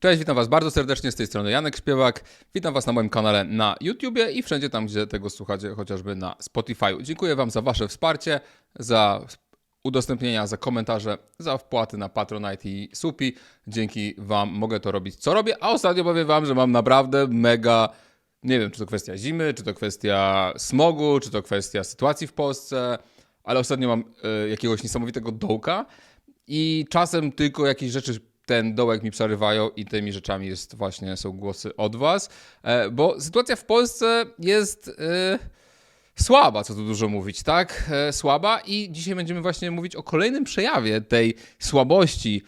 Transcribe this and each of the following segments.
Cześć, witam Was bardzo serdecznie z tej strony Janek Śpiewak. Witam Was na moim kanale na YouTubie i wszędzie tam, gdzie tego słuchacie, chociażby na Spotify. Dziękuję Wam za Wasze wsparcie, za udostępnienia, za komentarze, za wpłaty na Patronite i Supi. Dzięki Wam mogę to robić, co robię, a ostatnio powiem Wam, że mam naprawdę mega, nie wiem, czy to kwestia zimy, czy to kwestia smogu, czy to kwestia sytuacji w Polsce, ale ostatnio mam e, jakiegoś niesamowitego dołka i czasem tylko jakieś rzeczy ten dołek mi przerywają i tymi rzeczami jest właśnie są głosy od was, e, bo sytuacja w Polsce jest e, słaba, co tu dużo mówić, tak? E, Słaba i dzisiaj będziemy właśnie mówić o kolejnym przejawie tej słabości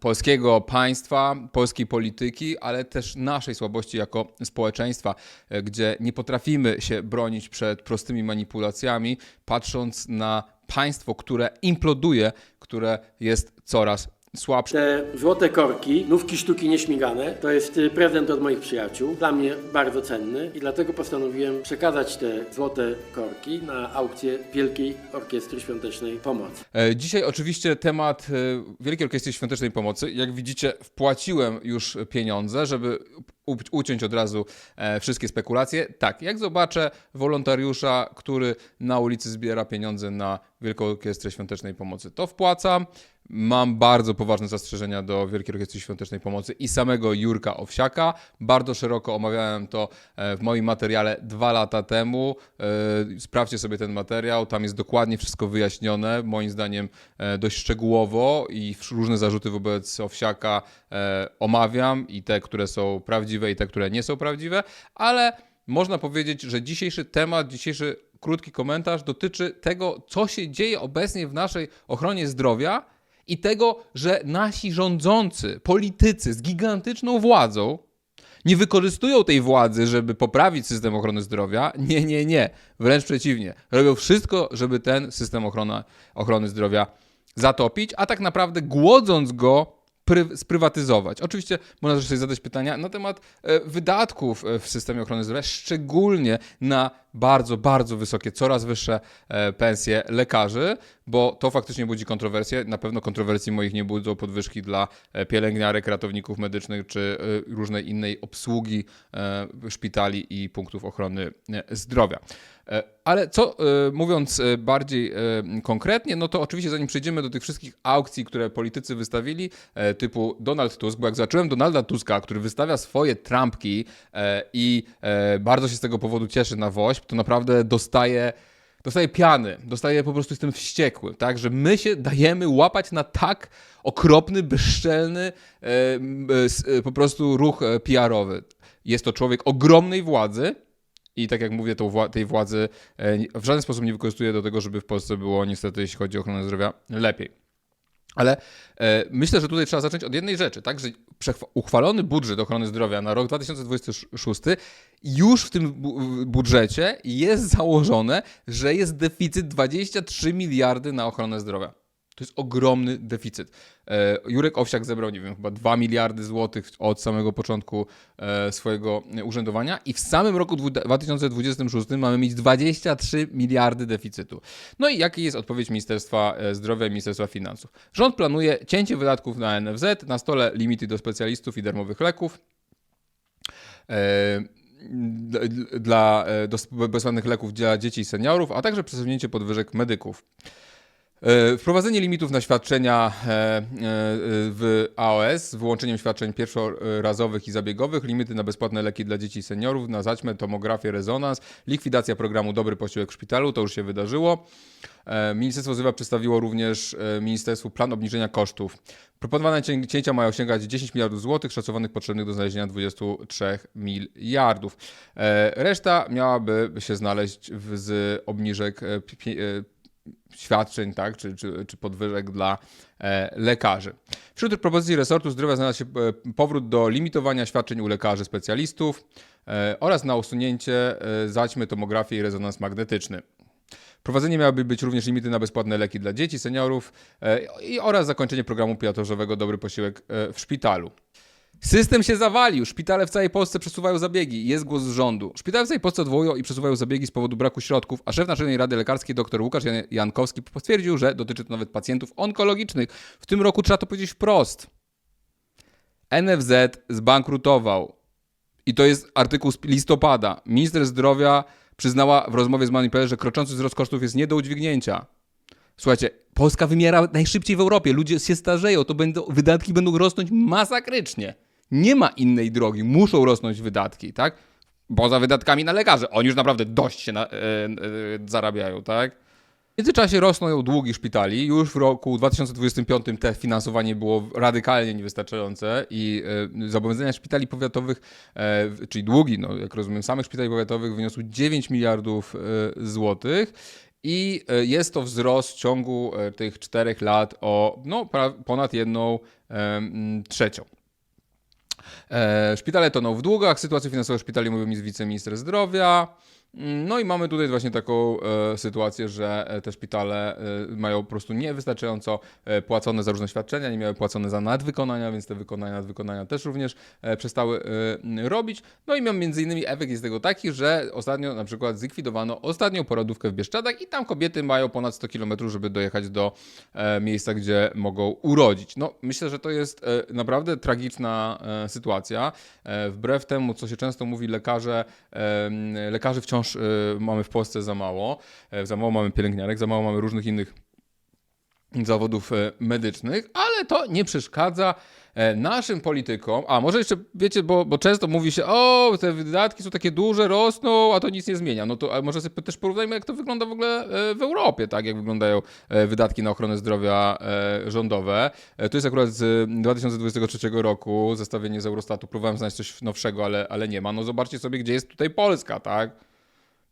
polskiego państwa, polskiej polityki, ale też naszej słabości jako społeczeństwa, gdzie nie potrafimy się bronić przed prostymi manipulacjami, patrząc na państwo, które imploduje, które jest coraz słabsze. Te złote korki, nówki sztuki nieśmigane, to jest y, prezent od moich przyjaciół, dla mnie bardzo cenny i dlatego postanowiłem przekazać te złote korki na aukcję Wielkiej Orkiestry Świątecznej Pomocy. E, Dzisiaj oczywiście temat e, Wielkiej Orkiestry Świątecznej Pomocy. Jak widzicie, wpłaciłem już pieniądze, żeby uciąć od razu e, wszystkie spekulacje. Tak, jak zobaczę wolontariusza, który na ulicy zbiera pieniądze na Wielką Orkiestrę Świątecznej Pomocy, to wpłacam. Mam bardzo poważne zastrzeżenia do Wielkiej Orkiestry Świątecznej Pomocy i samego Jurka Owsiaka. Bardzo szeroko omawiałem to e, w moim materiale dwa lata temu. E, Sprawdźcie sobie ten materiał, tam jest dokładnie wszystko wyjaśnione, moim zdaniem e, dość szczegółowo i różne zarzuty wobec Owsiaka omawiam i te, które są prawdziwe i te, które nie są prawdziwe, ale można powiedzieć, że dzisiejszy temat, dzisiejszy krótki komentarz dotyczy tego, co się dzieje obecnie w naszej ochronie zdrowia i tego, że nasi rządzący, politycy z gigantyczną władzą nie wykorzystują tej władzy, żeby poprawić system ochrony zdrowia. Nie, nie, nie. Wręcz przeciwnie. Robią wszystko, żeby ten system ochrona, ochrony zdrowia zatopić, a tak naprawdę głodząc go sprywatyzować. Oczywiście można też sobie zadać pytania na temat e, wydatków e, w systemie ochrony zdrowia, szczególnie na bardzo, bardzo wysokie, coraz wyższe e, pensje lekarzy, bo to faktycznie budzi kontrowersje. Na pewno kontrowersji moich nie budzą podwyżki dla pielęgniarek, ratowników medycznych czy różnej innej obsługi szpitali i punktów ochrony zdrowia. E, Ale co e, mówiąc e, bardziej konkretnie, no to oczywiście zanim przejdziemy do tych wszystkich aukcji, które politycy wystawili, typu Donald Tusk, bo jak zacząłem Donalda Tuska, który wystawia swoje trampki i bardzo się z tego powodu cieszy na woźb, to naprawdę dostaje dostaję piany, dostaję po prostu, jestem wściekły, tak, że my się dajemy łapać na tak okropny, bezczelny e, e, po prostu ruch PR-owy. Jest to człowiek ogromnej władzy i tak jak mówię, tej władzy e, w żaden sposób nie wykorzystuje do tego, żeby w Polsce było niestety, jeśli chodzi o ochronę zdrowia, lepiej. Ale e, myślę, że tutaj trzeba zacząć od jednej rzeczy, tak, że uchwalony budżet ochrony zdrowia na rok 2026 już w tym bu- budżecie jest założone, że jest deficyt 23 miliardy na ochronę zdrowia. To jest ogromny deficyt. E, Jurek Owsiak zebrał, nie wiem, chyba 2 miliardy złotych od samego początku e, swojego urzędowania i w samym roku dwu- 2026 mamy mieć 23 miliardy deficytu. No i jaka jest odpowiedź Ministerstwa e, Zdrowia i Ministerstwa Finansów? Rząd planuje cięcie wydatków na NFZ, na stole limity do specjalistów i darmowych leków. Dla do bezpłatnych leków dla dzieci i seniorów, a także przesunięcie podwyżek medyków. E, Wprowadzenie limitów na świadczenia e, e, w AOS wyłączeniem świadczeń pierwszorazowych i zabiegowych, limity na bezpłatne leki dla dzieci i seniorów, na zaćmę, tomografię, rezonans, likwidacja programu Dobry Posiłek w Szpitalu, to już się wydarzyło. Ministerstwo Zdrowia przedstawiło również Ministerstwu plan obniżenia kosztów. Proponowane cię- cięcia mają sięgać 10 miliardów złotych, szacowanych potrzebnych do znalezienia 23 miliardów. Reszta miałaby się znaleźć z obniżek świadczeń, tak, czy, czy, czy podwyżek dla e, lekarzy. Wśród propozycji resortu zdrowia znalazł się e, powrót do limitowania świadczeń u lekarzy specjalistów e, oraz na usunięcie e, zaćmy tomografii i rezonans magnetyczny. Prowadzenie miałyby być również limity na bezpłatne leki dla dzieci, seniorów e, i oraz zakończenie programu pilotażowego Dobry Posiłek e, w szpitalu. System się zawalił. Szpitale w całej Polsce przesuwają zabiegi. Jest głos z rządu. Szpitale w całej Polsce odwołują i przesuwają zabiegi z powodu braku środków, a szef Naczelnej Rady Lekarskiej dr Łukasz Jan- Jankowski potwierdził, że dotyczy to nawet pacjentów onkologicznych. W tym roku trzeba to powiedzieć wprost. NFZ zbankrutował. I to jest artykuł z listopada. Minister zdrowia przyznała w rozmowie z Manipel, że kroczący wzrost kosztów jest nie do udźwignięcia. Słuchajcie, Polska wymiera najszybciej w Europie. Ludzie się starzeją, to będą, wydatki będą rosnąć masakrycznie. Nie ma innej drogi, muszą rosnąć wydatki, tak? Poza wydatkami na lekarzy. Oni już naprawdę dość się na, e, e, zarabiają, tak? W międzyczasie rosną długi szpitali. Już w roku 2025 te finansowanie było radykalnie niewystarczające i e, zobowiązania szpitali powiatowych, czyli długi, no, jak rozumiem, samych szpitali powiatowych wyniosły 9 miliardów złotych. I e, jest to wzrost w ciągu e, tych czterech lat o no, ponad jedną trzecią. E, szpitale toną w długach, sytuację finansową szpitali mówił mi wiceminister zdrowia. No i mamy tutaj właśnie taką e, sytuację, że e, te szpitale e, mają po prostu niewystarczająco e, płacone za różne świadczenia, nie miały płacone za nadwykonania, więc te wykonania, nadwykonania też również e, przestały e, robić. No i między innymi efekt jest tego taki, że ostatnio na przykład zlikwidowano ostatnią porodówkę w Bieszczadach i tam kobiety mają ponad 100 km, żeby dojechać do e, miejsca, gdzie mogą urodzić. No myślę, że to jest e, naprawdę tragiczna e, sytuacja. E, wbrew temu, co się często mówi, lekarze, e, m, lekarzy wciąż e, mamy w Polsce za mało. E, za mało mamy pielęgniarek, za mało mamy różnych innych zawodów e, medycznych, ale to nie przeszkadza e, naszym politykom. A może jeszcze wiecie, bo, bo często mówi się, o, te wydatki są takie duże, rosną, a to nic nie zmienia. No to może sobie też porównajmy, jak to wygląda w ogóle w Europie, tak? Jak wyglądają wydatki na ochronę zdrowia rządowe. To jest akurat z 2023 roku, zestawienie z Eurostatu. Próbowałem znaleźć coś nowszego, ale, ale nie ma. No zobaczcie sobie, gdzie jest tutaj Polska, tak?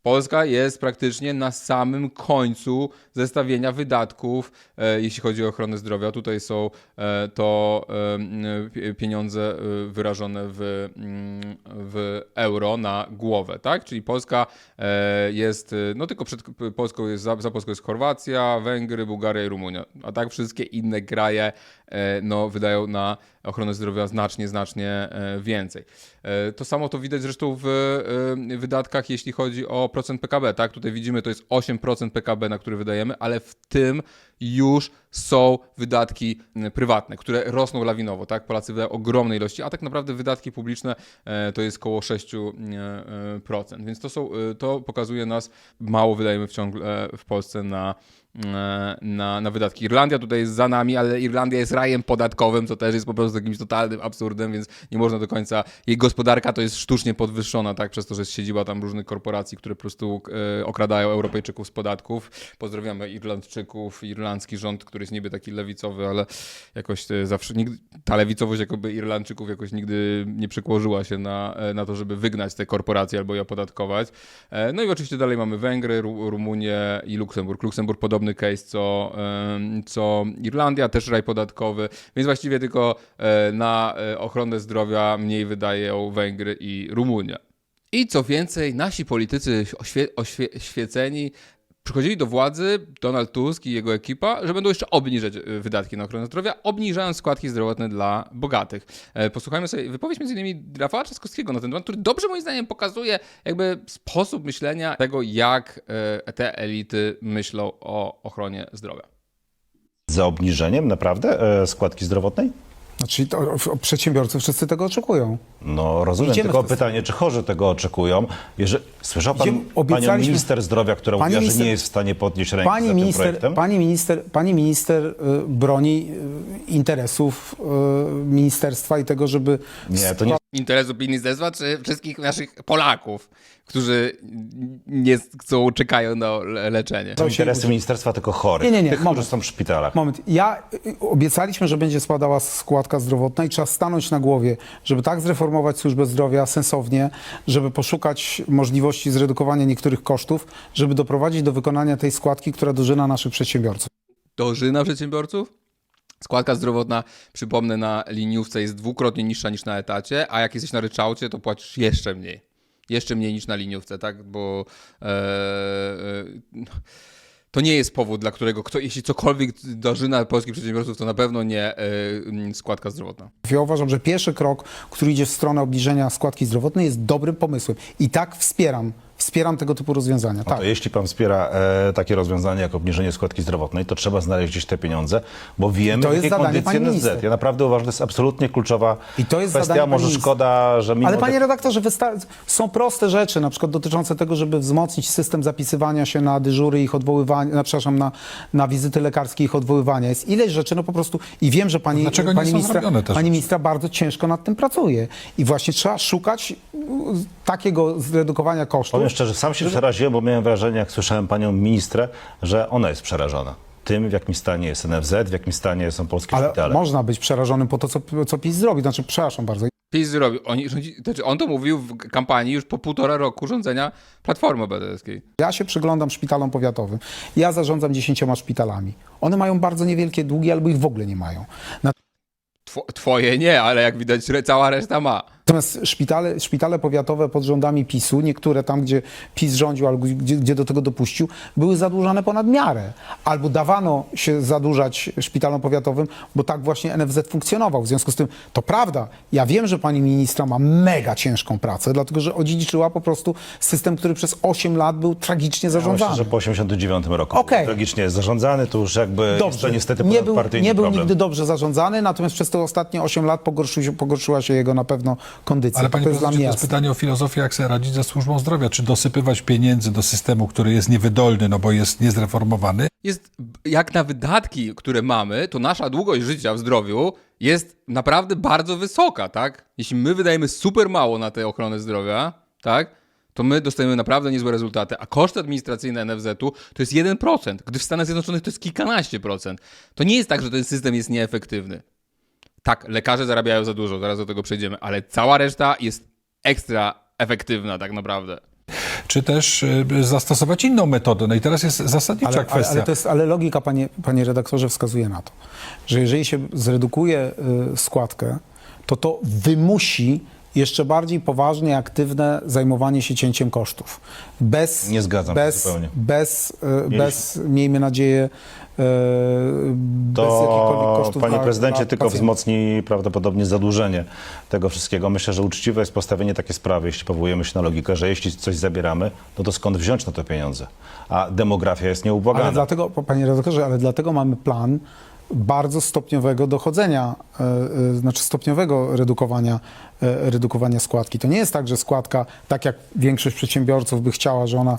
Polska jest praktycznie na samym końcu zestawienia wydatków, e, jeśli chodzi o ochronę zdrowia. Tutaj są e, to e, pieniądze wyrażone w, w euro na głowę, tak? Czyli Polska jest, no tylko przed Polską jest, za, za Polską jest Chorwacja, Węgry, Bułgaria i Rumunia. A tak wszystkie inne kraje no, wydają na ochronę zdrowia znacznie, znacznie więcej. E, To samo to widać zresztą w e, wydatkach, jeśli chodzi o procent PKB. Tak? Tutaj widzimy, to jest 8% PKB, na który wydajemy, ale w tym już są wydatki m, prywatne, które rosną lawinowo. Tak? Polacy wydają ogromne ilości, a tak naprawdę wydatki publiczne e, to jest około 6%. Więc to, są, e, to pokazuje nas, mało wydajemy ciągle w Polsce na e, na, na wydatki. Irlandia tutaj jest za nami, ale Irlandia jest rajem podatkowym, co też jest po prostu jakimś totalnym absurdem, więc nie można do końca. Jej gospodarka to jest sztucznie podwyższona, tak, przez to, że jest siedziba tam różnych korporacji, które po prostu e, okradają Europejczyków z podatków. Pozdrawiamy Irlandczyków, irlandzki rząd, który jest niby taki lewicowy, ale jakoś e, zawsze nigdy, ta lewicowość jakoby Irlandczyków jakoś nigdy nie przekłożyła się na, e, na to, żeby wygnać te korporacje albo je opodatkować. E, No i oczywiście dalej mamy Węgry, Ru- Rumunię i Luksemburg. Luksemburg podobny case co, co Irlandia, też raj podatkowy, więc właściwie tylko na ochronę zdrowia mniej wydają Węgry i Rumunia. I co więcej, nasi politycy oświe- oświeceni przychodzili do władzy, Donald Tusk i jego ekipa, że będą jeszcze obniżać e, wydatki na ochronę zdrowia, obniżając składki zdrowotne dla bogatych. E, Posłuchajmy sobie wypowiedź innymi Rafała Trzaskowskiego na ten temat, który dobrze moim zdaniem pokazuje jakby sposób myślenia tego, jak e, te elity myślą o ochronie zdrowia. Za obniżeniem naprawdę składki zdrowotnej? Znaczy, to, o- przedsiębiorcy wszyscy tego oczekują. No rozumiem, Idziemy tylko w pytanie, czy chorzy tego oczekują? Jeżeli, słyszał pan Idziemy- panią obiecaliśmy- minister zdrowia, która Pani mówiła, że minister- nie jest w stanie podnieść ręki Pani za tym minister, projektem? pani minister, pani minister y, broni y, interesów y, ministerstwa i tego, żeby Nie, to nie Interesu ministerstwa czy wszystkich naszych Polaków, którzy nie chcą, czekają na le- leczenie? są to interesy ministerstwa, tylko chorych. Nie, nie, nie, Tych, moment. którzy są w szpitalach. Moment, ja y, obiecaliśmy, że będzie spadała składka zdrowotna i trzeba stanąć na głowie, żeby tak zreformować służbę zdrowia sensownie, żeby poszukać możliwości zredukowania niektórych kosztów, żeby doprowadzić do wykonania tej składki, która dożyna naszych przedsiębiorców. dożyna przedsiębiorców. Składka zdrowotna, przypomnę, na liniówce jest dwukrotnie niższa niż na etacie, a jak jesteś na ryczałcie, to płacisz jeszcze mniej. Jeszcze mniej niż na liniówce, tak? Bo e, e, to nie jest powód, dla którego kto, jeśli cokolwiek dożyna polskich przedsiębiorców, to na pewno nie e, składka zdrowotna. Ja uważam, że pierwszy krok, który idzie w stronę obniżenia składki zdrowotnej jest dobrym pomysłem. I tak wspieram wspieram tego typu rozwiązania. No tak. to jeśli pan wspiera e, takie rozwiązanie jak obniżenie składki zdrowotnej, to trzeba znaleźć gdzieś te pieniądze, bo wiemy, pani NFZ. minister. Ja naprawdę uważam, że to jest absolutnie kluczowa I to jest kwestia. Może szkoda, że mimo Ale panie tych- redaktorze, wysta- są proste rzeczy, na przykład dotyczące tego, żeby wzmocnić system zapisywania się na dyżury, ich odwoływania, na, przepraszam, na, na wizyty lekarskie, ich odwoływania. Jest ileś rzeczy, no po prostu i wiem, że pani, pani, ministra, te pani ministra bardzo ciężko nad tym pracuje. I właśnie trzeba szukać takiego zredukowania kosztów. Powiem szczerze, sam się przeraziłem, bo miałem wrażenie, jak słyszałem panią ministrę, że ona jest przerażona tym, w jakim stanie jest NFZ, w jakim stanie są polskie Ale szpitale. można być przerażonym po to, co, co PiS zrobi. Znaczy, przepraszam bardzo. PiS zrobił. Oni, rządzi, znaczy on to mówił w kampanii już po półtora roku rządzenia Platformy Obywatelskiej. Ja się przyglądam szpitalom powiatowym. Ja zarządzam dziesięcioma szpitalami. One mają bardzo niewielkie długi, albo ich w ogóle nie mają. Two, twoje nie, ale jak widać re- cała reszta ma. Natomiast szpitale, szpitale powiatowe pod rządami PiSu, niektóre tam, gdzie PiS rządził albo gdzie, gdzie do tego dopuścił, były zadłużane ponad miarę. Albo dawano się zadłużać szpitalom powiatowym, bo tak właśnie NFZ funkcjonował. W związku z tym, to prawda, ja wiem, że pani ministra ma mega ciężką pracę, dlatego że odziedziczyła po prostu system, który przez 8 lat był tragicznie Ja zarządzany. Myślę, że po 89 roku Okej. tragicznie jest zarządzany, to już jakby Dobrze. to niestety nie był, nie był problem. nigdy dobrze zarządzany, natomiast przez te ostatnie 8 lat pogorszyła się jego na pewno kondycja. Ale panie to jest dla mnie to jest pytanie o filozofię, jak sobie radzić ze służbą zdrowia. Czy dosypywać pieniędzy do systemu, który jest niewydolny, no bo jest niezreformowany, Jest, jak na wydatki, które mamy, to nasza długość życia w zdrowiu jest naprawdę bardzo wysoka, tak? Jeśli my wydajemy super mało na tę ochronę zdrowia, tak? To my dostajemy naprawdę niezłe rezultaty, a koszty administracyjne NFZ-u to jest 1%, gdy w Stanach Zjednoczonych to jest kilkanaście procent. To nie jest tak, że ten system jest nieefektywny. Tak, lekarze zarabiają za dużo, zaraz do tego przejdziemy, ale cała reszta jest ekstra efektywna tak naprawdę. czy też y, zastosować inną metodę? No i teraz jest zasadnicza Ale, ale, kwestia. ale, to jest, ale logika, panie, panie redaktorze, wskazuje na to, że jeżeli się zredukuje y, składkę, to to wymusi jeszcze bardziej poważne, aktywne zajmowanie się cięciem kosztów. Bez, Nie zgadzam się bez, zupełnie. Bez, y, bez, miejmy nadzieję, jakichkolwiek To, panie prezydencie, dla tylko wzmocni prawdopodobnie zadłużenie tego wszystkiego. Myślę, że uczciwe jest postawienie takiej sprawy, jeśli powołujemy się na logikę, że jeśli coś zabieramy, no to skąd wziąć na to pieniądze? A demografia jest nieubłagana. Ale dlatego, panie redaktorze, ale dlatego mamy plan bardzo stopniowego dochodzenia, e, e, znaczy stopniowego redukowania, e, redukowania składki. To nie jest tak, że składka, tak jak większość przedsiębiorców by chciała, że ona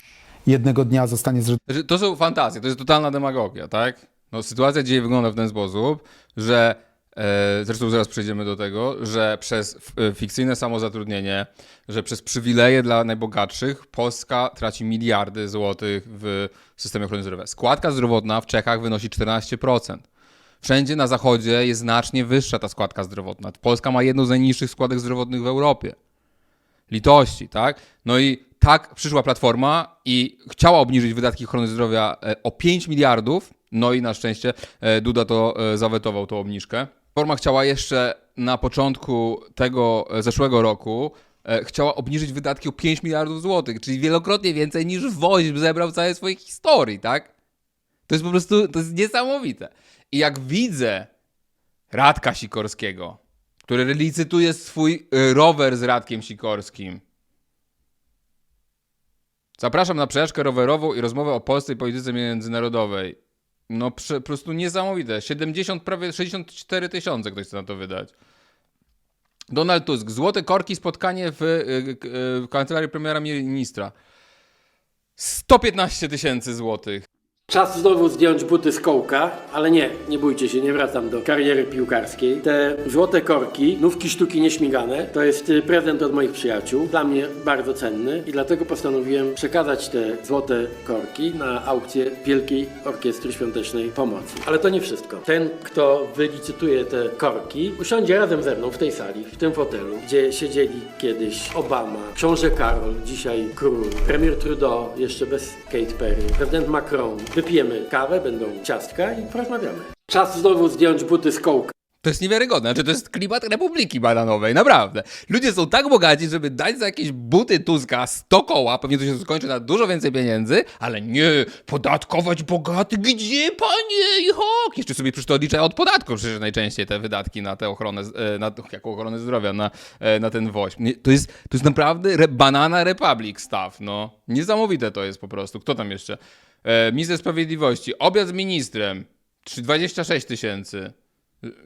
jednego dnia zostanie zredukowana. Znaczy, to są fantazje, to jest totalna demagogia, tak? No, sytuacja dzisiaj wygląda w ten sposób, że e, zresztą zaraz przejdziemy do tego, że przez e, fikcyjne samozatrudnienie, że przez przywileje dla najbogatszych Polska traci miliardy złotych w systemie ochrony zdrowia. Składka zdrowotna w Czechach wynosi 14%. Wszędzie na zachodzie jest znacznie wyższa ta składka zdrowotna. Polska ma jedną z najniższych składek zdrowotnych w Europie litości, tak? No i tak przyszła Platforma i chciała obniżyć wydatki ochrony zdrowia e, o 5 miliardów, no i na szczęście e, Duda to e, zawetował, tą obniżkę. Platforma chciała jeszcze na początku tego zeszłego roku chciała obniżyć wydatki o 5 miliardów złotych, czyli wielokrotnie więcej niż Woźb zebrał w całej swojej historii, tak? To jest po prostu, to jest niesamowite. I jak widzę Radka Sikorskiego, który licytuje swój y, rower z Radkiem Sikorskim. Zapraszam na przejażdżkę rowerową i rozmowę o polskiej polityce międzynarodowej. No po prostu niesamowite. 70, prawie 64 tysiące ktoś chce na to wydać. Donald Tusk. Złote korki, spotkanie w, y, y, w kancelarii premiera ministra. 115 tysięcy złotych. Czas znowu zdjąć buty z kołka, ale nie, nie bójcie się, nie wracam do kariery piłkarskiej. Te złote korki, nówki sztuki nieśmigane, to jest y, prezent od moich przyjaciół, dla mnie bardzo cenny i dlatego postanowiłem przekazać te złote korki na aukcję Wielkiej Orkiestry Świątecznej Pomocy. Ale to nie wszystko. Ten, kto wylicytuje te korki, usiądzie razem ze mną w tej sali, w tym fotelu, gdzie siedzieli kiedyś Obama, książę Karol, dzisiaj król, premier Trudeau, jeszcze bez Kate Perry, prezydent Macron. Wypijemy kawę, będą ciastka i porozmawiamy. Czas znowu zdjąć buty z kołka. To jest niewiarygodne. Znaczy, to jest klimat Republiki Bananowej, naprawdę. Ludzie są tak bogaci, żeby dać za jakieś buty Tuska 100 koła, pewnie to się skończy na dużo więcej pieniędzy, ale nie, podatkować bogaty, gdzie panie Ichok? Jeszcze sobie przecież to odliczają od podatku przecież najczęściej te wydatki na tę ochronę, e, na jaką ochronę zdrowia, na, e, na ten woź. Nie, To jest, to jest naprawdę re, banana Republic stuff, no. Niesamowite to jest po prostu. Kto tam jeszcze? E, minister Sprawiedliwości, obiad z ministrem, Trzy- 26 tysięcy.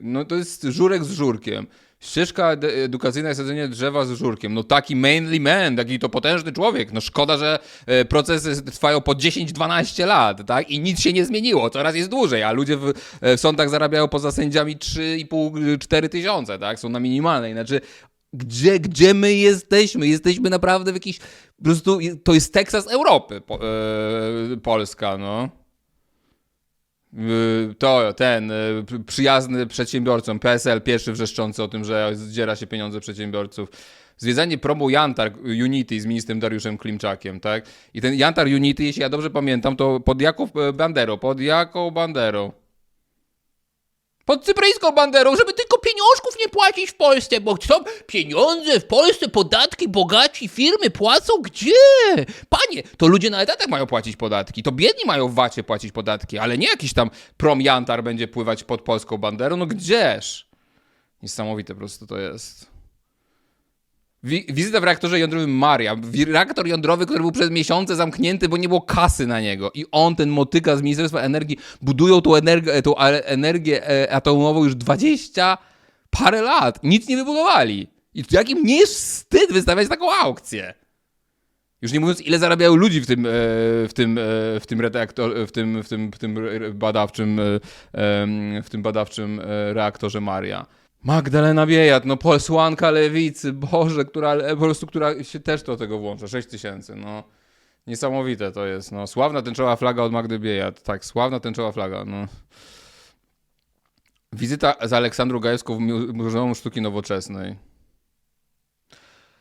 No to jest żurek z żurkiem. Ścieżka ed- edukacyjna i sadzenie drzewa z żurkiem. No taki manly man, taki to potężny człowiek. No szkoda, że e, procesy trwają po 10-12 lat, tak? I nic się nie zmieniło, coraz jest dłużej, a ludzie w, e, w sądach zarabiają poza sędziami 3,5-4 tysiące, tak? Są na minimalnej. Znaczy, gdzie, gdzie my jesteśmy? Jesteśmy naprawdę w jakiś... Po prostu to jest Teksas Europy, po, e, Polska, no. Y, To ten p- przyjazny przedsiębiorcom, PSL pierwszy wrzeszczący o tym, że zdziera się pieniądze przedsiębiorców. Zwiedzanie promu Jantar Unity z ministrem Dariuszem Klimczakiem, tak? I ten Jantar Unity, jeśli ja dobrze pamiętam, to pod jaką e, banderą? Pod jaką banderą? Pod cypryjską banderą, żeby tylko pieniążków nie płacić w Polsce, bo chcą pieniądze w Polsce, podatki, bogaci firmy płacą gdzie? Panie, to ludzie na etatach mają płacić podatki, to biedni mają w wacie płacić podatki, ale nie jakiś tam prom Jantar będzie pływać pod polską banderą, no gdzież? Niesamowite po prostu to jest. Wi- wizyta w reaktorze jądrowym Maria. Reaktor jądrowy, który był przez miesiące zamknięty, bo nie było kasy na niego. I on, ten motyka z Ministerstwa Energii, budują tą, energ- tą energię e, atomową już 20 parę lat. Nic nie wybudowali. I jakim nie jest wstyd wystawiać taką aukcję? Już nie mówiąc, ile zarabiają ludzi w tym, e, w tym, e, w tym reaktor, w tym, w tym, w tym badawczym, e, w tym badawczym reaktorze Maria. Magdalena Biejat, no posłanka lewicy, Boże, która po prostu, która się też do tego włącza, 6 tysięcy, no. Niesamowite to jest, no. Sławna tęczowa flaga od Magdy Biejat, tak, sławna tęczowa flaga, no. Wizyta z Aleksandrą Gajewską w Mu- Muzeum Sztuki Nowoczesnej.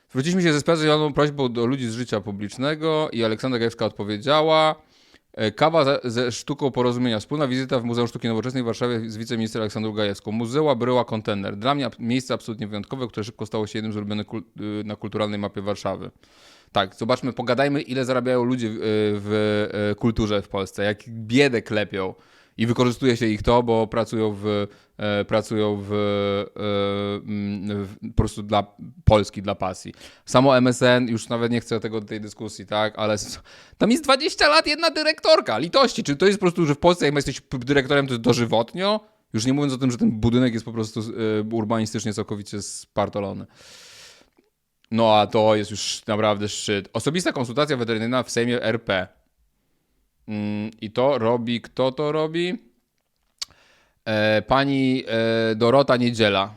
Zwróciliśmy się ze specjalną prośbą do ludzi z życia publicznego i Aleksandra Gajewska odpowiedziała. E, Kawa ze, sztuką porozumienia. Wspólna wizyta w Muzeum Sztuki Nowoczesnej w Warszawie z wiceminister Aleksandrą Gajewską. Muzeum Bryła Kontener. Dla mnie miejsce absolutnie wyjątkowe, które szybko stało się jednym z ulubionych kul- y, na kulturalnej mapie Warszawy. Tak, zobaczmy, pogadajmy, ile zarabiają ludzie w, y, y, kulturze w Polsce, jak biedę klepią. I wykorzystuje się ich to, bo pracują w, e, pracują w, e, mm, po prostu dla Polski, dla pasji. Samo MSN, już nawet nie chcę tego tej dyskusji, tak, ale tam jest 20 lat jedna dyrektorka, litości. Czy to jest po prostu, że w Polsce jak jesteś dyrektorem, to dożywotnio? Już nie mówiąc o tym, że ten budynek jest po prostu e, urbanistycznie całkowicie spartolony. No a to jest już naprawdę szczyt. Osobista konsultacja weterynaryjna w Sejmie RP. Mm, I to robi, kto to robi? E, pani e, Dorota Niedziela.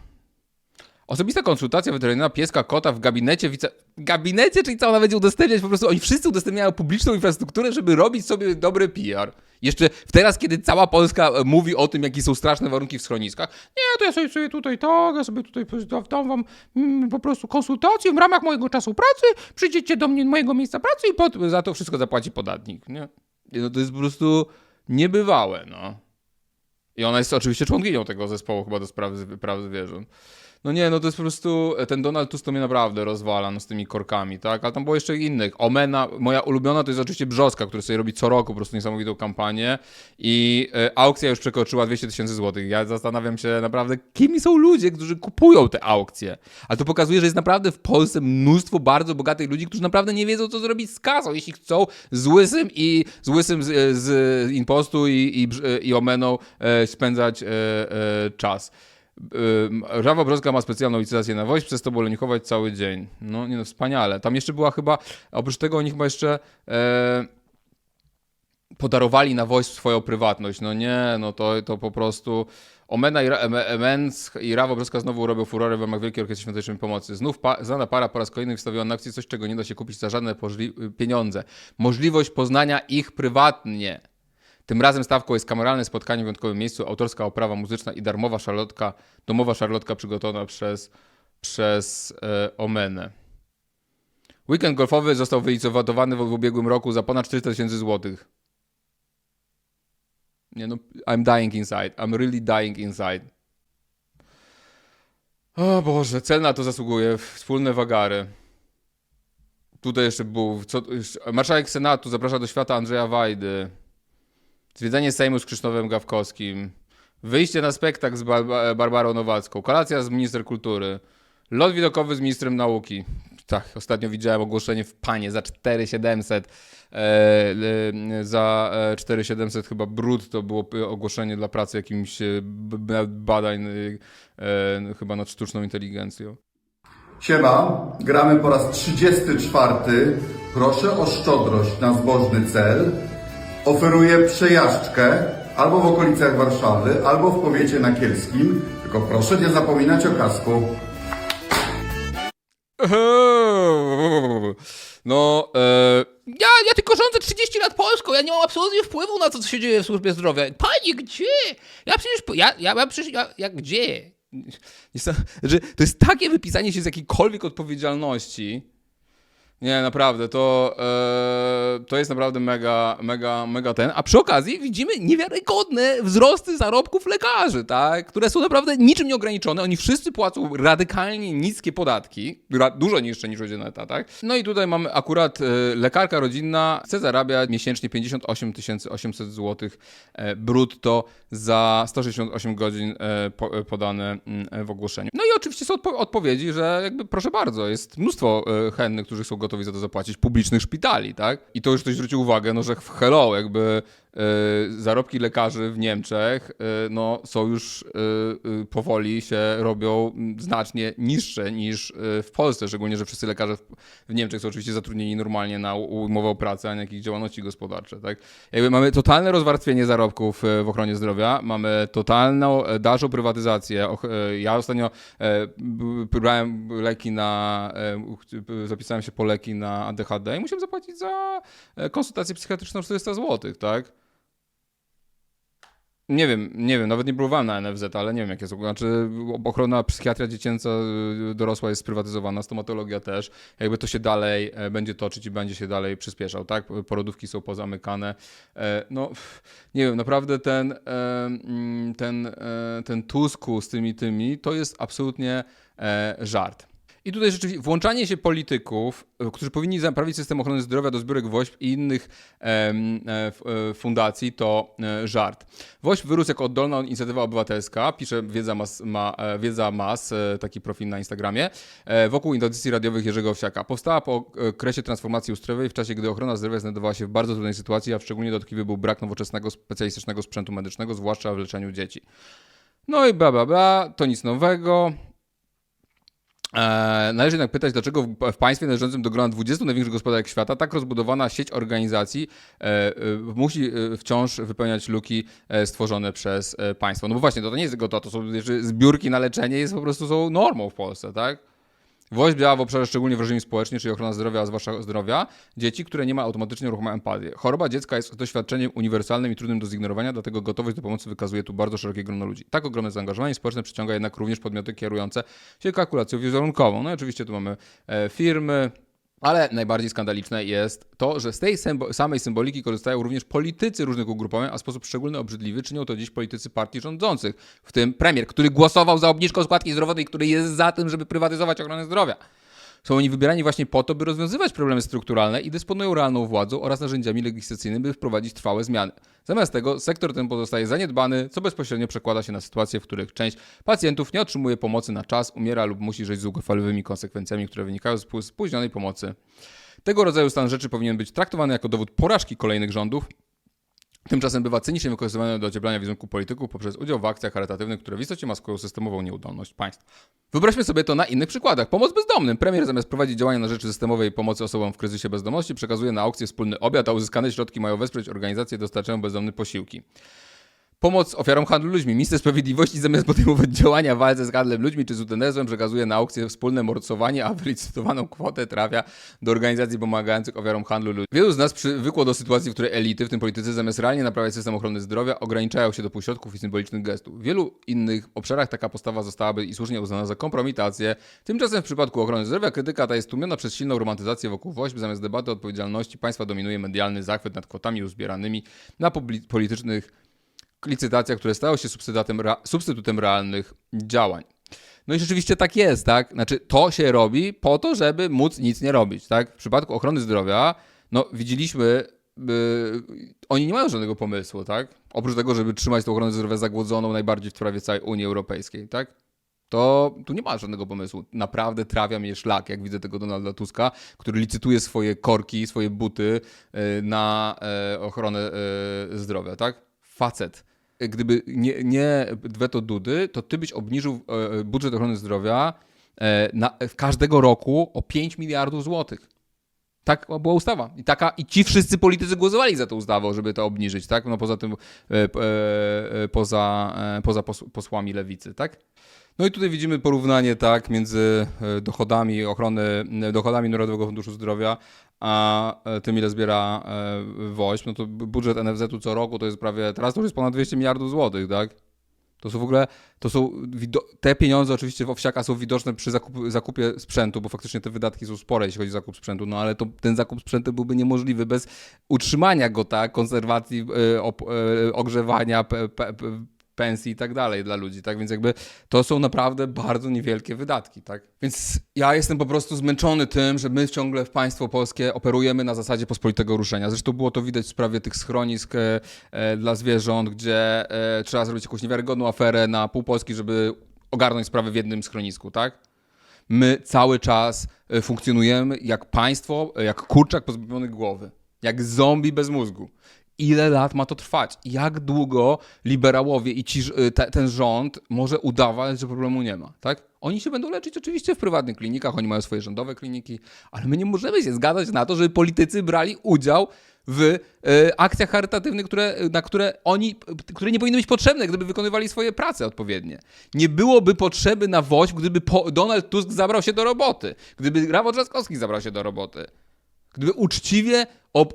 Osobista konsultacja weterynaryjna pieska kota w gabinecie wice... Gabinecie, czyli co ona będzie udostępniać? Po prostu oni wszyscy udostępniają publiczną infrastrukturę, żeby robić sobie dobry PR. Jeszcze teraz, kiedy cała Polska e, mówi o tym, jakie są straszne warunki w schroniskach. Nie, to ja sobie, tutaj tak, ja sobie tutaj dam wam mm, po prostu konsultację w ramach mojego czasu pracy, przyjdziecie do mnie, mojego miejsca pracy i pod, za to wszystko zapłaci podatnik, nie? No to jest po prostu niebywałe, no. I ona jest oczywiście członkinią tego zespołu chyba do spraw zw- praw zwierząt. No nie, no to jest po prostu, ten Donald Tusk to mnie naprawdę rozwala, no z tymi korkami, tak? Ale tam było jeszcze innych. Omena, moja ulubiona to jest oczywiście Brzoska, który sobie robi co roku po prostu niesamowitą kampanię i e, aukcja już przekroczyła 200 tysięcy złotych. Ja zastanawiam się naprawdę, kim są ludzie, którzy kupują te aukcje. Ale to pokazuje, że jest naprawdę w Polsce mnóstwo bardzo bogatych ludzi, którzy naprawdę nie wiedzą, co zrobić z kasą, jeśli chcą z łysym i z łysym z, z impostu i, i, i omeną e, spędzać e, e, czas. Żawa Brzoska ma specjalną licytację na wojsk, przez to wolę chować cały dzień. No nie no, wspaniale. Tam jeszcze była chyba, oprócz tego oni chyba jeszcze e, podarowali na wojsk swoją prywatność. No nie, no to, to po prostu Omena i, Emens i Rawa znowu robią furorę w ramach Wielkiej Orkiestry Świątecznej Pomocy. Znów pa, znana para po raz kolejny wystawiła na akcję coś, czego nie da się kupić za żadne pieniądze. Możliwość poznania ich prywatnie. Tym razem stawką jest kameralne spotkanie w wyjątkowym miejscu, autorska oprawa muzyczna i darmowa szarlotka, domowa szarlotka przygotowana przez, przez e, Omenę. Weekend golfowy został wylicytowany w, w ubiegłym roku za ponad 400 tysięcy złotych. Nie no, I'm dying inside. I'm really dying inside. O Boże, cel na to zasługuje. Wspólne wagary. Tutaj jeszcze był. Co, jeszcze, marszałek Senatu zaprasza do świata Andrzeja Wajdy. Zwiedzanie Sejmu z Krzysztofem Gawkowskim. Wyjście na spektakl z Bar- Barbarą Nowacką. Kolacja z minister kultury. Lot widokowy z ministrem nauki. Tak, ostatnio widziałem ogłoszenie w Panie za 4700. E, e, za e, 4700 chyba brutto było p- ogłoszenie dla pracy jakimś e, badań e, e, chyba nad sztuczną inteligencją. Siema, gramy po raz 34. Proszę o szczodrość na zbożny cel. Oferuję przejażdżkę albo w okolicach Warszawy, albo w powiecie nakielskim. Tylko proszę nie zapominać o kasku. No, e, ja, ja tylko rządzę 30 lat Polską, ja nie mam absolutnie wpływu na to, co się dzieje w służbie zdrowia. Panie, gdzie? Ja przecież, ja, ja, ja przecież, ja, ja gdzie? To jest takie wypisanie się z jakiejkolwiek odpowiedzialności. Nie, naprawdę, to, e, to jest naprawdę mega, mega, mega ten. A przy okazji widzimy niewiarygodne wzrosty zarobków lekarzy, tak? które są naprawdę niczym nieograniczone. Oni wszyscy płacą radykalnie niskie podatki, ra- dużo niższe niż ludzie na etatach. No i tutaj mamy akurat e, lekarka rodzinna chce zarabiać miesięcznie 58 800 zł brutto za 168 godzin e, po, podane mm, w ogłoszeniu. No i oczywiście są odpo- odpowiedzi, że jakby proszę bardzo, jest mnóstwo e, chętnych, którzy są gotowi za to zapłacić, publicznych szpitali, tak? I to już ktoś zwrócił uwagę, no że hello, jakby zarobki lekarzy w Niemczech e, no, są już e, e, powoli się robią znacznie niższe niż e, w Polsce, szczególnie, że wszyscy lekarze w, Niemczech są oczywiście zatrudnieni normalnie na umowę o pracę, a nie jakieś działalności gospodarcze, tak? Jakby mamy totalne rozwarstwienie zarobków e, w ochronie zdrowia, mamy totalną e, dalszą prywatyzację. E, Ja ostatnio e, brałem leki na, e, zapisałem się po leki na ADHD i musiałem zapłacić za e, konsultację psychiatryczną 400 zł, tak? Nie wiem, nie wiem, nawet nie próbowałem na NFZ, ale nie wiem jakie są. Znaczy, ochrona psychiatria dziecięca y, dorosła jest sprywatyzowana, stomatologia też. Jakby to się dalej e, będzie toczyć i będzie się dalej przyspieszał, tak? Porodówki są pozamykane. E, No, nie wiem, naprawdę ten, e, mm, ten, ten Tusku z tymi tymi to jest absolutnie żart. I tutaj rzeczywiście włączanie się polityków, e, którzy powinni naprawić system ochrony zdrowia do zbiórek WOŚP i innych e, e, fundacji, to e, żart. WOŚP wyrósł jako oddolna inicjatywa obywatelska, pisze Wiedza Mas, ma, Wiedza Mas taki profil na Instagramie, wokół audycji radiowych Jerzego Owsiaka. Powstała po okresie transformacji ustrojowej, w czasie gdy ochrona zdrowia znajdowała się w bardzo trudnej sytuacji, a szczególnie dotkliwy był brak nowoczesnego, specjalistycznego sprzętu medycznego, zwłaszcza w leczeniu dzieci. No i bla, bla, bla, to nic nowego. Eee, należy jednak pytać, dlaczego w, państwie należącym do grona 20 największych gospodarek świata tak rozbudowana sieć organizacji e, e, musi e, wciąż wypełniać luki e, stworzone przez e, państwo. No bo właśnie, to, to nie jest tylko to, to są zbiórki na leczenie, jest po prostu są normą w Polsce, tak? WOŚP działa w obszarze szczególnie wrażliwym społecznie, czyli ochrona zdrowia, a zwłaszcza zdrowia dzieci, które nie ma automatycznie ruchomą empatię. Choroba dziecka jest doświadczeniem uniwersalnym i trudnym do zignorowania, dlatego gotowość do pomocy wykazuje tu bardzo szerokie grono ludzi. Tak ogromne zaangażowanie społeczne przyciąga jednak również podmioty kierujące się kalkulacją wizerunkową. No i oczywiście tu mamy e, firmy, ale najbardziej skandaliczne jest to, że z tej samej symboliki korzystają również politycy różnych ugrupowań, a w sposób szczególny obrzydliwy czynią to dziś politycy partii rządzących, w tym premier, który głosował za obniżką składki zdrowotnej, który jest za tym, żeby prywatyzować ochronę zdrowia. Są oni wybierani właśnie po to, by rozwiązywać problemy strukturalne i dysponują realną władzą oraz narzędziami legislacyjnymi, by wprowadzić trwałe zmiany. Zamiast tego sektor ten pozostaje zaniedbany, co bezpośrednio przekłada się na sytuacje, w których część pacjentów nie otrzymuje pomocy na czas, umiera lub musi żyć z długofalowymi konsekwencjami, które wynikają z spó- spóźnionej pomocy. Tego rodzaju stan rzeczy powinien być traktowany jako dowód porażki kolejnych rządów, Tymczasem bywa cynicznie wykorzystywany do ocieplania wizerunku polityków poprzez udział w akcjach charytatywnych, które w istocie maskują systemową nieudolność państwa. Wyobraźmy sobie to na innych przykładach. Pomoc bezdomnym. Premier zamiast prowadzić działania na rzecz systemowej pomocy osobom w kryzysie bezdomności przekazuje na aukcję wspólny obiad, a uzyskane środki mają wesprzeć organizacje dostarczające bezdomnym posiłki. Pomoc ofiarom handlu ludźmi. Minister Sprawiedliwości zamiast podejmować działania w walce z handlem ludźmi czy z eutanazją przekazuje na aukcję wspólne morcowanie, a wylicytowaną kwotę trafia do organizacji pomagających ofiarom handlu ludźmi. Wielu z nas przywykło do sytuacji, w której elity, w tym politycy, zamiast realnie naprawiać system ochrony zdrowia, ograniczają się do półśrodków i symbolicznych gestów. W wielu innych obszarach taka postawa zostałaby i słusznie uznana za kompromitację. Tymczasem w przypadku ochrony zdrowia krytyka ta jest tłumiona przez silną romantyzację wokół WOŚP. Zamiast debaty o odpowiedzialności państwa dominuje medialny zachwyt nad kwotami uzbieranymi na politycznych licytacjach, które stały się substytutem, substytutem realnych działań. No i rzeczywiście tak jest, tak? Znaczy, to się robi po to, żeby móc nic nie robić, tak? W przypadku ochrony zdrowia, no widzieliśmy, y, oni nie mają żadnego pomysłu, tak? Oprócz tego, żeby trzymać tę ochronę zdrowia zagłodzoną najbardziej w prawie całej Unii Europejskiej, tak? To tu nie ma żadnego pomysłu. Naprawdę trafia mnie szlak, jak widzę tego Donalda Tuska, który licytuje swoje korki, swoje buty y, na e, ochronę e, zdrowia, tak? Facet. Gdyby nie, nie weto Dudy, to ty byś obniżył e, budżet ochrony zdrowia e, na, każdego roku o 5 miliardów złotych. Tak była ustawa. I, taka, I ci wszyscy politycy głosowali za tą ustawą, żeby to obniżyć, tak? No poza tym, e, e, e, poza, e, poza pos, posłami lewicy, tak? No i tutaj widzimy porównanie, tak, między e, dochodami ochrony, e, dochodami Narodowego Funduszu Zdrowia, a e, tym, ile zbiera WOŚP. No to budżet NFZ-u co roku to jest prawie, teraz to już jest ponad 200 miliardów złotych, tak? To są w ogóle, to są, te pieniądze oczywiście w Owsiaka są widoczne przy zakup, zakupie sprzętu, bo faktycznie te wydatki są spore, jeśli chodzi o zakup sprzętu, no ale to, ten zakup sprzętu byłby niemożliwy bez utrzymania go, tak, konserwacji, op, ogrzewania, pe, pe, pe, pensji i tak dalej dla ludzi, tak, więc jakby to są naprawdę bardzo niewielkie wydatki, tak. Więc ja jestem po prostu zmęczony tym, że my ciągle w państwo polskie operujemy na zasadzie pospolitego ruszenia. Zresztą było to widać w sprawie tych schronisk e, e, dla zwierząt, gdzie e, trzeba zrobić jakąś niewiarygodną aferę na pół Polski, żeby ogarnąć sprawę w jednym schronisku, tak? My cały czas e, funkcjonujemy jak państwo, e, jak kurczak pozbawiony głowy, jak zombie bez mózgu. Ile lat ma to trwać? Jak długo liberałowie i ci, e, te, ten rząd może udawać, że problemu nie ma, tak? Oni się będą leczyć oczywiście w prywatnych klinikach, oni mają swoje rządowe kliniki, ale my nie możemy się zgadzać na to, żeby politycy brali udział w e, akcjach charytatywnych, które, na które oni, które nie powinny być potrzebne, gdyby wykonywali swoje prace odpowiednie. Nie byłoby potrzeby na WOŚP, gdyby po, Donald Tusk zabrał się do roboty, gdyby Rafał Trzaskowski zabrał się do roboty, gdyby uczciwie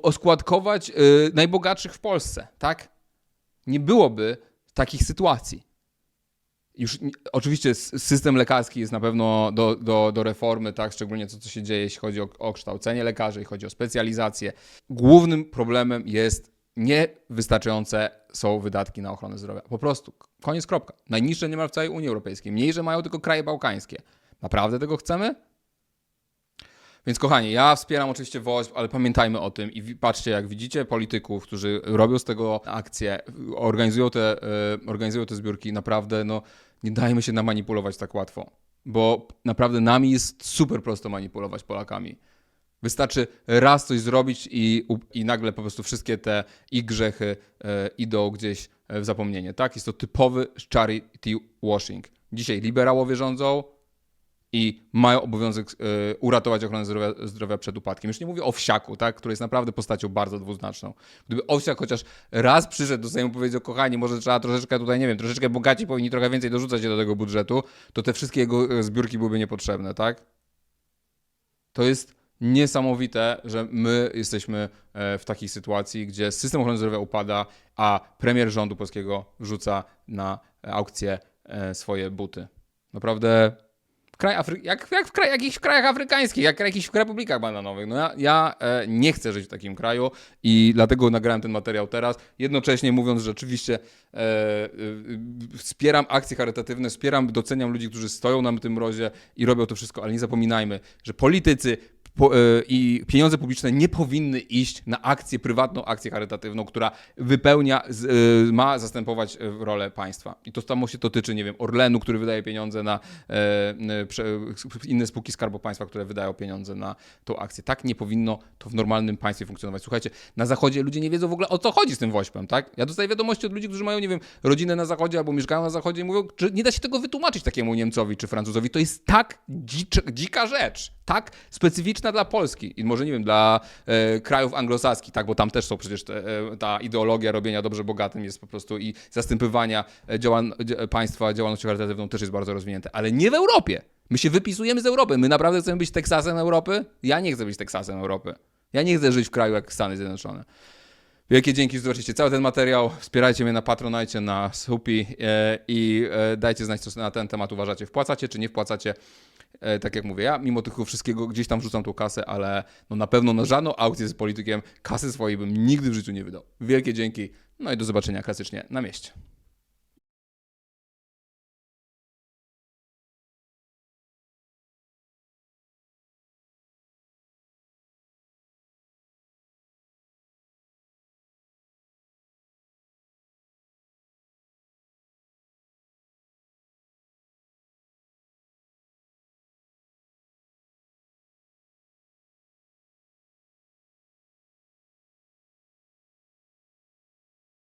oskładkować e, najbogatszych w Polsce, tak? Nie byłoby takich sytuacji. Już oczywiście system lekarski jest na pewno do, do, do reformy, tak, szczególnie to, co się dzieje, jeśli chodzi o, o kształcenie lekarzy, jeśli chodzi o specjalizację. Głównym problemem jest niewystarczające są wydatki na ochronę zdrowia. Po prostu. Koniec, kropka. Najniższe niemal w całej Unii Europejskiej. Mniejsze mają tylko kraje bałkańskie. Naprawdę tego chcemy? Więc kochani, ja wspieram oczywiście WOŚP, ale pamiętajmy o tym i patrzcie, jak widzicie polityków, którzy robią z tego akcje, organizują te, e, organizują te zbiórki, naprawdę no, nie dajmy się namanipulować tak łatwo, bo naprawdę nami jest super prosto manipulować Polakami. Wystarczy raz coś zrobić i, i nagle po prostu wszystkie te ich grzechy e, idą gdzieś e, w zapomnienie. Tak, jest to typowy charity washing. Dzisiaj liberałowie rządzą, i mają obowiązek e, uratować ochronę zdrowia, zdrowia przed upadkiem. Już nie mówię o Wsiaku, tak, który jest naprawdę postacią bardzo dwuznaczną. Gdyby Owsiak chociaż raz przyszedł do Sejmu i powiedział, kochani, może trzeba troszeczkę tutaj, nie wiem, troszeczkę bogaci powinni trochę więcej dorzucać się do tego budżetu, to te wszystkie jego e, zbiórki byłyby niepotrzebne, tak? To jest niesamowite, że my jesteśmy e, w takiej sytuacji, gdzie system ochrony zdrowia upada, a premier rządu polskiego wrzuca na aukcję swoje buty. Naprawdę kraj Afry... jak, jak w kraj, jakichś krajach afrykańskich, jak w jakichś republikach bananowych. No ja, ja e, nie chcę żyć w takim kraju i dlatego nagrałem ten materiał teraz, jednocześnie mówiąc, że oczywiście e, e, wspieram akcje charytatywne, wspieram, doceniam ludzi, którzy stoją na tym mrozie i robią to wszystko, ale nie zapominajmy, że politycy e, i pieniądze publiczne nie powinny iść na akcję, prywatną akcję charytatywną, która wypełnia, e, ma zastępować e, rolę państwa. I to samo się dotyczy, nie wiem, Orlenu, który wydaje pieniądze na inne spółki Skarbu Państwa, które wydają pieniądze na tą akcję. Tak nie powinno to w normalnym państwie funkcjonować. Słuchajcie, na Zachodzie ludzie nie wiedzą w ogóle o co chodzi z tym wośpem, tak? Ja dostaję wiadomości od ludzi, którzy mają, nie wiem, rodzinę na Zachodzie albo mieszkają na Zachodzie i mówią, że nie da się tego wytłumaczyć takiemu Niemcowi czy Francuzowi. To jest tak dzicz, dzika rzecz, tak specyficzna dla Polski i może, nie wiem, dla e, krajów anglosaskich, tak, bo tam też są przecież te, e, ta ideologia robienia dobrze bogatym jest po prostu i zastępywania e, państwa działalnością charytatywną też jest bardzo rozwinięte, ale nie w Europie. My się wypisujemy z Europy. My naprawdę chcemy być Teksasem Europy? Ja nie chcę być Teksasem Europy. Ja nie chcę żyć w kraju jak Stany Zjednoczone. Wielkie dzięki, że zobaczycie cały ten materiał. Wspierajcie mnie na Patronite, na Supi e, i e, dajcie znać, co na ten temat uważacie. Wpłacacie czy nie wpłacacie? E, tak jak mówię, ja mimo tego wszystkiego gdzieś tam wrzucam tą kasę, ale no na pewno na żadną aukcję z politykiem kasy swojej bym nigdy w życiu nie wydał. Wielkie dzięki, no i do zobaczenia klasycznie na mieście.